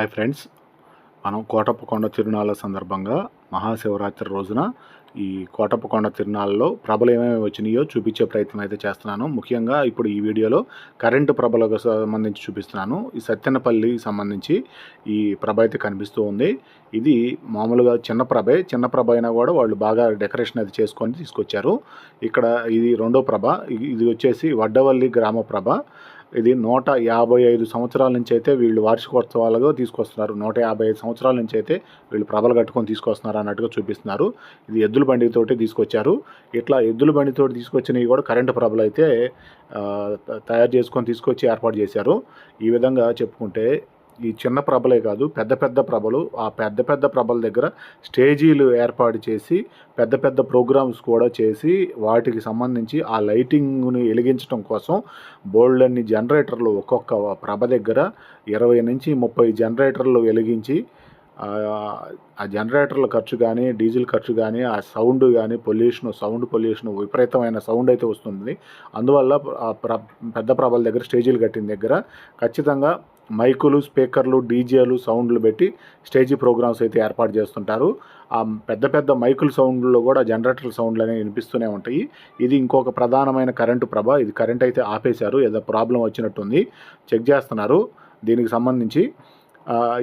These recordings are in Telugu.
Hi friends. మనం కోటప్పకొండ తిరునాళ్ళ సందర్భంగా మహాశివరాత్రి రోజున ఈ కోటప్పకొండ తిరునాళ్ళలో ప్రభలు ఏమేమి వచ్చినాయో చూపించే ప్రయత్నం అయితే చేస్తున్నాను. ముఖ్యంగా ఇప్పుడు ఈ వీడియోలో కరెంటు ప్రభలకు సంబంధించి చూపిస్తున్నాను. ఈ సత్యనపల్లి సంబంధించి ఈ ప్రభ అయితే కనిపిస్తూ ఉంది. ఇది మామూలుగా చిన్న ప్రభే. చిన్న ప్రభ అయినా కూడా వాళ్ళు బాగా డెకరేషన్ అది చేసుకొని తీసుకొచ్చారు. ఇక్కడ ఇది రెండో ప్రభ. ఇది- ఇది వచ్చేసి వడ్డవల్లి గ్రామ ప్రభ. ఇది నూట యాభై ఐదు సంవత్సరాల నుంచి అయితే వీళ్ళు వార్షికోత్సవాలుగా తీసుకొస్తున్నారు. నూట యాభై ఐదు సంవత్సరాల నుంచి అయితే వీళ్ళు ప్రభలు కట్టుకొని తీసుకొస్తున్నారు అన్నట్టుగా చూపిస్తున్నారు. ఇది ఎద్దుల బండితోటి తీసుకొచ్చారు. ఇట్లా ఎద్దుల బండితోటి తీసుకొచ్చినవి కూడా కరెంటు ప్రభలు అయితే తయారు చేసుకొని తీసుకొచ్చి ఏర్పాటు చేశారు. ఈ విధంగా చెప్పుకుంటే ఈ చిన్న ప్రభలే కాదు పెద్ద పెద్ద ప్రభలు ఆ పెద్ద పెద్ద ప్రభల దగ్గర స్టేజీలు ఏర్పాటు చేసి పెద్ద పెద్ద ప్రోగ్రామ్స్ కూడా చేసి వాటికి సంబంధించి ఆ లైటింగ్ని వెలిగించడం కోసం బోల్డ్ అన్ని జనరేటర్లు ఒక్కొక్క ప్రభ దగ్గర ఇరవై నుంచి ముప్పై జనరేటర్లు వెలిగించి ఆ, జనరేటర్ల ఖర్చు కానీ డీజిల్ ఖర్చు కానీ ఆ సౌండ్ కానీ పొల్యూషన్ సౌండ్ పొల్యూషన్ విపరీతమైన సౌండ్ అయితే వస్తుంది. అందువల్ల ప్ర పెద్ద ప్రభల దగ్గర స్టేజీలు కట్టిన దగ్గర ఖచ్చితంగా మైకులు స్పీకర్లు డీజేలు సౌండ్లు పెట్టి స్టేజీ ప్రోగ్రామ్స్ అయితే ఏర్పాటు చేస్తుంటారు. ఆ పెద్ద పెద్ద మైకుల సౌండ్లో కూడా జనరేటర్ సౌండ్లు అనేవి వినిపిస్తూనే ఉంటాయి. ఇది ఇంకొక ప్రధానమైన కరెంటు ప్రభ. ఇది కరెంట్ అయితే ఆపేశారు. ఏదో ప్రాబ్లం వచ్చినట్టుంది. చెక్ చేస్తున్నారు. దీనికి సంబంధించి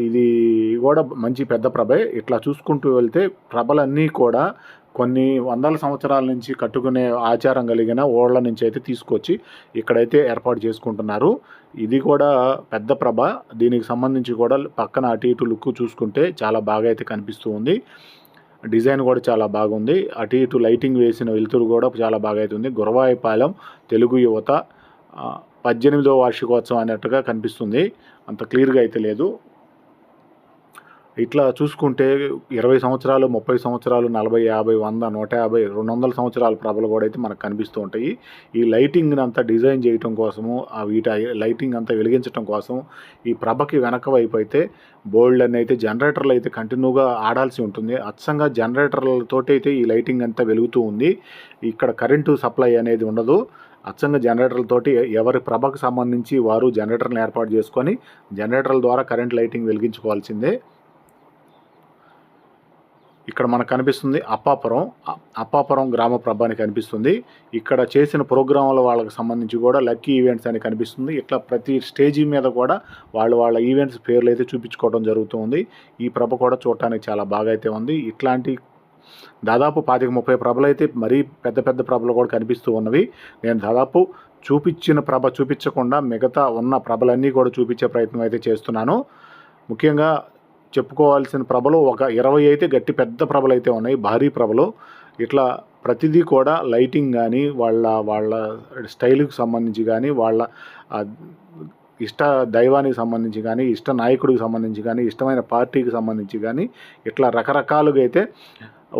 ఇది కూడా మంచి పెద్ద ప్రభే. ఇట్లా చూసుకుంటూ వెళ్తే ప్రభలన్నీ కూడా కొన్ని వందల సంవత్సరాల నుంచి కట్టుకునే ఆచారం కలిగిన ఓళ్ళ నుంచి అయితే తీసుకొచ్చి ఇక్కడైతే ఏర్పాటు చేసుకుంటున్నారు. ఇది కూడా పెద్ద ప్రభ. దీనికి సంబంధించి కూడా పక్కన అటు ఇటు లుక్ చూసుకుంటే చాలా బాగా అయితే కనిపిస్తూ ఉంది. డిజైన్ కూడా చాలా బాగుంది. అటు ఇటు లైటింగ్ వేసిన వెలుతురు కూడా చాలా బాగా అవుతుంది గురవాయిపాలెం తెలుగు యువత పద్దెనిమిదో వార్షికోత్సవం అన్నట్టుగా కనిపిస్తుంది. అంత క్లియర్గా అయితే లేదు. ఇట్లా చూసుకుంటే ఇరవై సంవత్సరాలు ముప్పై సంవత్సరాలు నలభై యాభై వంద నూట యాభై రెండు వందల సంవత్సరాల ప్రభలు కూడా అయితే మనకు కనిపిస్తూ ఉంటాయి. ఈ లైటింగ్ని అంతా డిజైన్ చేయటం కోసము ఆ వీటి లైటింగ్ అంతా వెలిగించడం కోసం ఈ ప్రభకి వెనక వైపు అయితే బోల్డ్ అని అయితే జనరేటర్లు అయితే కంటిన్యూగా ఆడాల్సి ఉంటుంది. అచ్చంగా జనరేటర్లతోటి అయితే ఈ లైటింగ్ అంతా వెలుగుతూ ఉంది. ఇక్కడ కరెంటు సప్లై అనేది ఉండదు. అచ్చంగా జనరేటర్లతోటి ఎవరి ప్రభకు సంబంధించి వారు జనరేటర్లను ఏర్పాటు చేసుకొని జనరేటర్ల ద్వారా కరెంట్ లైటింగ్ వెలిగించుకోవాల్సిందే. ఇక్కడ మనకు కనిపిస్తుంది అప్పాపురం. అప్పాపురం గ్రామ ప్రభని కనిపిస్తుంది. ఇక్కడ చేసిన ప్రోగ్రాముల వాళ్ళకి సంబంధించి కూడా లక్కీ ఈవెంట్స్ అని కనిపిస్తుంది. ఇట్లా ప్రతి స్టేజీ మీద కూడా వాళ్ళు వాళ్ళ ఈవెంట్స్ పేర్లు అయితే చూపించుకోవడం జరుగుతుంది. ఈ ప్రభ కూడా చూడటానికి చాలా బాగా అయితే ఉంది. ఇట్లాంటి దాదాపు పాతిక ముప్పై ప్రభలు అయితే మరీ పెద్ద పెద్ద ప్రభలు కూడా కనిపిస్తూ ఉన్నవి. నేను దాదాపు చూపించిన ప్రభ చూపించకుండా మిగతా ఉన్న ప్రభలన్నీ కూడా చూపించే ప్రయత్నం అయితే చేస్తున్నాను. ముఖ్యంగా చెప్పుకోవాల్సిన ప్రభలు ఒక ఇరవై అయితే గట్టి పెద్ద ప్రభలు అయితే ఉన్నాయి. భారీ ప్రభలు. ఇట్లా ప్రతిదీ కూడా లైటింగ్ కానీ వాళ్ళ వాళ్ళ స్టైల్కి సంబంధించి కానీ వాళ్ళ ఇష్ట దైవానికి సంబంధించి కానీ ఇష్ట నాయకుడికి సంబంధించి కానీ ఇష్టమైన పార్టీకి సంబంధించి కానీ ఇట్లా రకరకాలుగా అయితే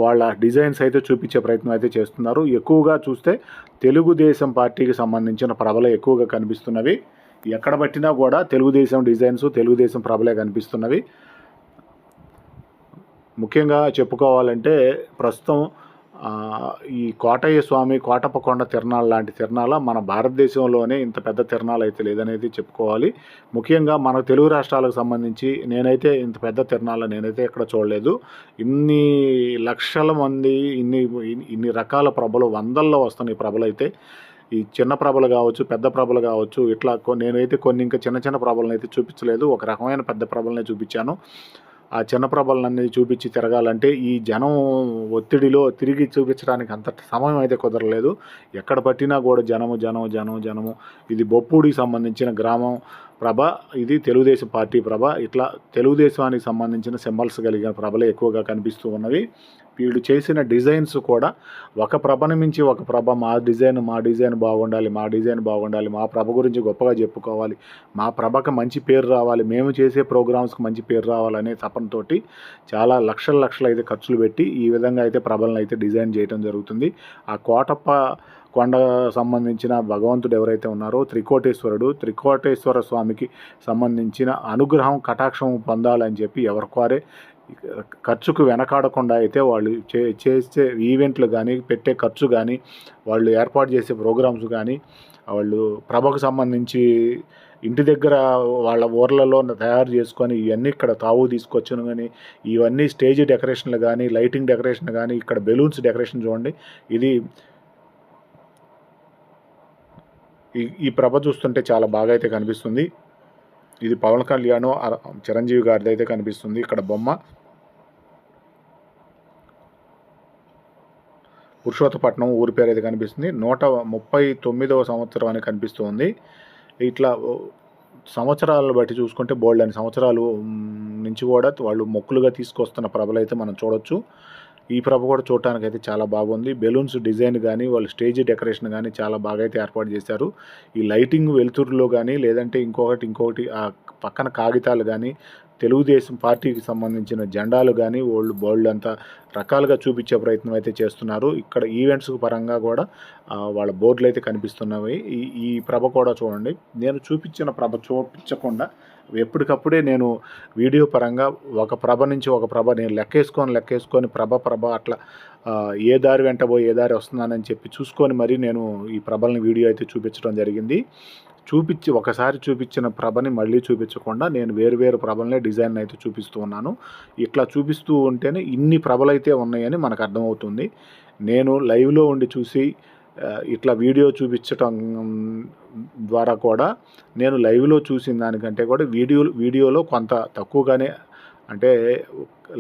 వాళ్ళ డిజైన్స్ అయితే చూపించే ప్రయత్నం అయితే చేస్తున్నారు. ఎక్కువగా చూస్తే తెలుగుదేశం పార్టీకి సంబంధించిన ప్రభలే ఎక్కువగా కనిపిస్తున్నవి. ఎక్కడ పట్టినా కూడా తెలుగుదేశం డిజైన్స్ తెలుగుదేశం ప్రభలే కనిపిస్తున్నవి. ముఖ్యంగా చెప్పుకోవాలంటే ప్రస్తుతం ఈ కోటయ్య స్వామి కోటప్పకొండ తిరణాలు లాంటి తిరణాల మన భారతదేశంలోనే ఇంత పెద్ద తిరణాలు అయితే లేదనేది చెప్పుకోవాలి. ముఖ్యంగా మన తెలుగు రాష్ట్రాలకు సంబంధించి నేనైతే ఇంత పెద్ద తిరణాలు నేనైతే ఎక్కడ చూడలేదు. ఇన్ని లక్షల మంది ఇన్ని ఇన్ని రకాల ప్రభలు వందల్లో వస్తున్నాయి ఈ ప్రభలైతే ఈ చిన్న ప్రభలు కావచ్చు పెద్ద ప్రభలు కావచ్చు ఇట్లా నేనైతే కొన్ని ఇంకా చిన్న చిన్న ప్రభలను అయితే చూపించలేదు. ఒక రకమైన పెద్ద ప్రభలనే చూపించాను. ఆ చిన్న ప్రభలన్నీ చూపించి తిరగాలంటే ఈ జనం ఒత్తిడిలో తిరిగి చూపించడానికి అంత సమయం అయితే కుదరలేదు. ఎక్కడ పట్టినా కూడా జనము జనం జనం జనము. ఇది బొప్పూడికి సంబంధించిన గ్రామం. ప్రభ ఇది తెలుగుదేశం పార్టీ ప్రభ. ఇట్లా తెలుగుదేశానికి సంబంధించిన సింబల్స్ కలిగిన ప్రభలే ఎక్కువగా కనిపిస్తూ ఉన్నవి. వీళ్ళు చేసిన డిజైన్స్ కూడా ఒక ప్రభను మించి ఒక ప్రభ మా డిజైన్ మా డిజైన్ బాగుండాలి మా డిజైన్ బాగుండాలి మా ప్రభ గురించి గొప్పగా చెప్పుకోవాలి మా ప్రభకు మంచి పేరు రావాలి మేము చేసే ప్రోగ్రామ్స్కి మంచి పేరు రావాలనే తపనతోటి చాలా లక్షల లక్షలు అయితే ఖర్చులు పెట్టి ఈ విధంగా అయితే ప్రభలను అయితే డిజైన్ చేయడం జరుగుతుంది. ఆ కోటప్ప కొండ సంబంధించిన భగవంతుడు ఎవరైతే ఉన్నారో త్రికోటేశ్వరుడు త్రికోటేశ్వర స్వామికి సంబంధించిన అనుగ్రహం కటాక్షం పొందాలని చెప్పి ఎవరికారే ఖర్చుకు వెనకాడకుండా అయితే వాళ్ళు చే చేసే ఈవెంట్లు కానీ పెట్టే ఖర్చు కానీ వాళ్ళు ఏర్పాటు చేసే ప్రోగ్రామ్స్ కానీ వాళ్ళు ప్రభకు సంబంధించి ఇంటి దగ్గర వాళ్ళ ఊర్లలో తయారు చేసుకొని ఇవన్నీ ఇక్కడ తావు తీసుకొచ్చును కానీ ఇవన్నీ స్టేజ్ డెకరేషన్లు కానీ లైటింగ్ డెకరేషన్ కానీ ఇక్కడ బెలూన్స్ డెకరేషన్ చూడండి. ఇది ఈ ఈ ప్రభ చూస్తుంటే చాలా బాగా అయితే కనిపిస్తుంది. ఇది పవన్ కళ్యాణ్ చిరంజీవి గారిది అయితే కనిపిస్తుంది ఇక్కడ బొమ్మ. పురుషోత్తపట్నం ఊరి పేరు అయితే కనిపిస్తుంది. నూట ముప్పై తొమ్మిదవ సంవత్సరం అని కనిపిస్తుంది. ఇట్లా సంవత్సరాలను బట్టి చూసుకుంటే బోల్డ్ అని. సంవత్సరాలు నుంచి కూడా వాళ్ళు మొక్కులుగా తీసుకొస్తున్న ప్రభలు అయితే మనం చూడొచ్చు. ఈ ప్రభ కూడా చూడటానికి అయితే చాలా బాగుంది. బెలూన్స్ డిజైన్ కానీ వాళ్ళు స్టేజ్ డెకరేషన్ కానీ చాలా బాగా అయితే ఏర్పాటు చేశారు. ఈ లైటింగ్ వెలుతురులో కానీ లేదంటే ఇంకొకటి ఇంకొకటి ఆ పక్కన కాగితాలు కానీ తెలుగుదేశం పార్టీకి సంబంధించిన జెండాలు కానీ ఓల్డ్ బోల్డ్ అంతా రకాలుగా చూపించే ప్రయత్నం అయితే చేస్తున్నారు. ఇక్కడ ఈవెంట్స్ పరంగా కూడా వాళ్ళ బోర్డులు అయితే కనిపిస్తున్నవి. ఈ ఈ ప్రభ కూడా చూడండి. నేను చూపించిన ప్రభ చూపించకుండా ఎప్పటికప్పుడే నేను వీడియో పరంగా ఒక ప్రభ నుంచి ఒక ప్రభ నేను లెక్కేసుకొని లెక్కేసుకొని ప్రభ ప్రభ అట్లా ఏ దారి వెంట పోయి ఏ దారి వస్తున్నానని చెప్పి చూసుకొని మరీ నేను ఈ ప్రభల్ని వీడియో అయితే చూపించడం జరిగింది. చూపించి ఒకసారి చూపించిన ప్రభని మళ్ళీ చూపించకుండా నేను వేరు వేరు ప్రభలనే డిజైన్ అయితే చూపిస్తూ ఉన్నాను. ఇట్లా చూపిస్తూ ఉంటేనే ఇన్ని ప్రభలైతే ఉన్నాయని మనకు అర్థమవుతుంది. నేను లైవ్లో ఉండి చూసి ఇట్లా వీడియో చూపించటం ద్వారా కూడా నేను లైవ్లో చూసిన దానికంటే కూడా వీడియో వీడియోలో కొంత తక్కువగానే అంటే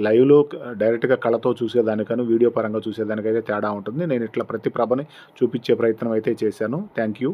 లైవ్లో డైరెక్ట్గా కళతో చూసేదానికను వీడియో పరంగా చూసేదానికైతే తేడా ఉంటుంది. నేను ఇట్లా ప్రతి ప్రభని చూపించే ప్రయత్నం అయితే చేశాను. Thank you.